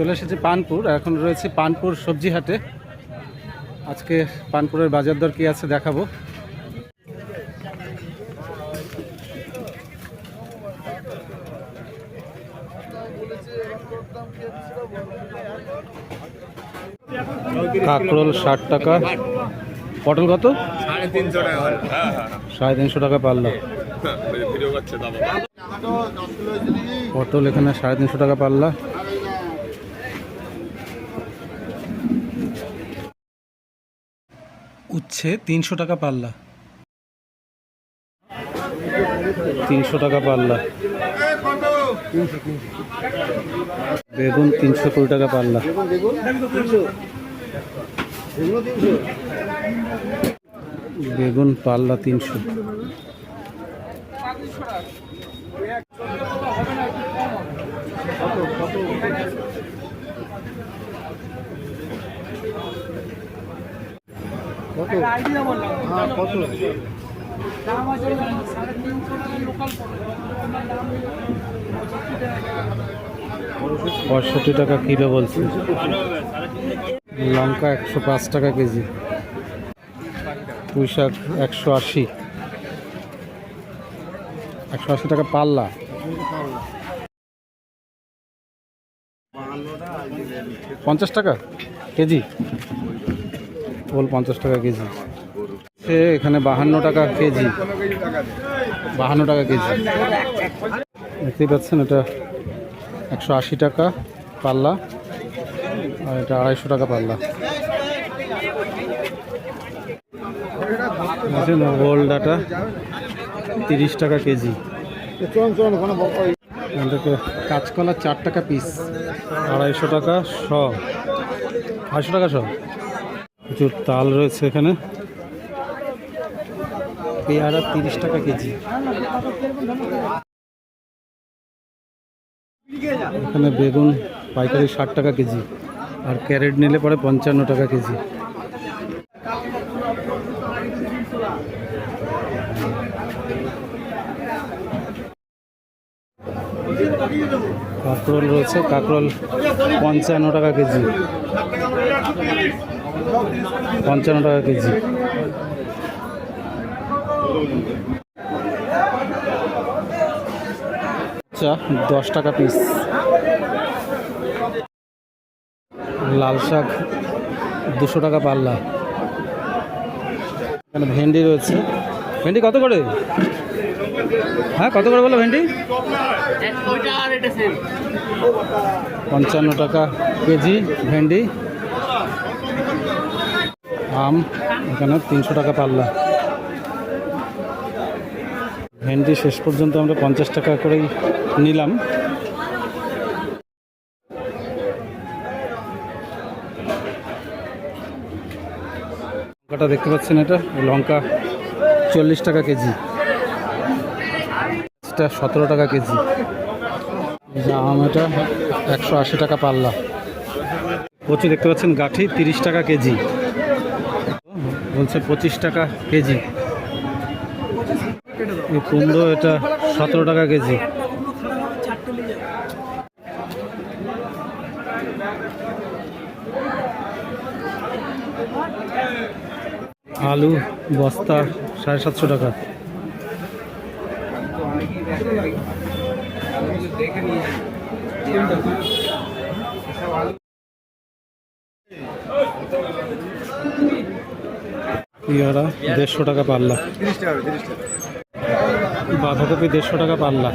চলে এসেছি পানপুর এখন রয়েছে পানপুর সবজি হাটে আজকে পানপুরের বাজার দর কি আছে দেখাবো। কাঁকরোল ষাট টাকা। পটল কত? সাড়ে তিনশো টাকা দাদা পটল এখানে সাড়ে তিনশো টাকা পাল্লা উচ্ছে তিনশো টাকা পাল্লা। তিনশো টাকা পাল্লা। বেগুন তিনশো কুড়ি টাকা পাল্লা। বেগুন পাল্লা তিনশো। পঁয়ষট্টি টাকা কিলো বলছে। লঙ্কা একশো পাঁচ টাকা কেজি। পুঁই শাক একশো আশি। একশো আশি টাকা পাল্লা। পঞ্চাশ টাকা কেজি? ওল পঞ্চাশ টাকা কেজি। সে এখানে বাহান্ন টাকা কেজি। বাহান্ন টাকা কেজি। দেখতেই পাচ্ছেন এটা একশো আশি টাকা পাল্লা আর এটা আড়াইশো টাকা পাল্লা। ওল ডাটা তিরিশ টাকা কেজি। কাঁচকলা চার টাকা পিস আড়াইশো টাকা শ, আড়াইশো টাকা শ। প্রচুর তাল রয়েছে এখানে। পেয়ারা তিরিশ টাকা কেজি। এখানে বেগুন পাইকারি ষাট টাকা কেজি আর ক্যারেট নিলে পরে পঞ্চান্ন টাকা কেজি। কাঁকরোল রয়েছে কাঁকরোল পঞ্চান্ন টাকা কেজি। পঞ্চান্ন টাকা কেজি। আচ্ছা দশ টাকা পিস লাল শাক দুশো টাকা পাল্লা। এখানে ভেন্ডি রয়েছে। ভেন্ডি কত করে? হ্যাঁ কত করে বলো ভেন্ডি? পঞ্চান্ন টাকা কেজি ভেন্ডি। আম এখানে তিনশো টাকা পাল্লা। ভেন্ডি শেষ পর্যন্ত আমরা পঞ্চাশ টাকা করেই নিলাম। লঙ্কাটা দেখতে পাচ্ছেন এটা? লঙ্কা চল্লিশ টাকা কেজি। সতেরো টাকা কেজি। আম এটা একশো আশি টাকা পাল্লা। কচু দেখতে পাচ্ছেন, গাঠি তিরিশ টাকা কেজি। বলছে পঁচিশ টাকা কেজি। এই কুমড়ো এটা সতেরো টাকা কেজি। আলু, বস্তা, সাড়ে সাতশো টাকা। পেয়ারা দেড়শো টাকা পাল্লা। বাঁধাকপি দেড়শো টাকা পাল্লা।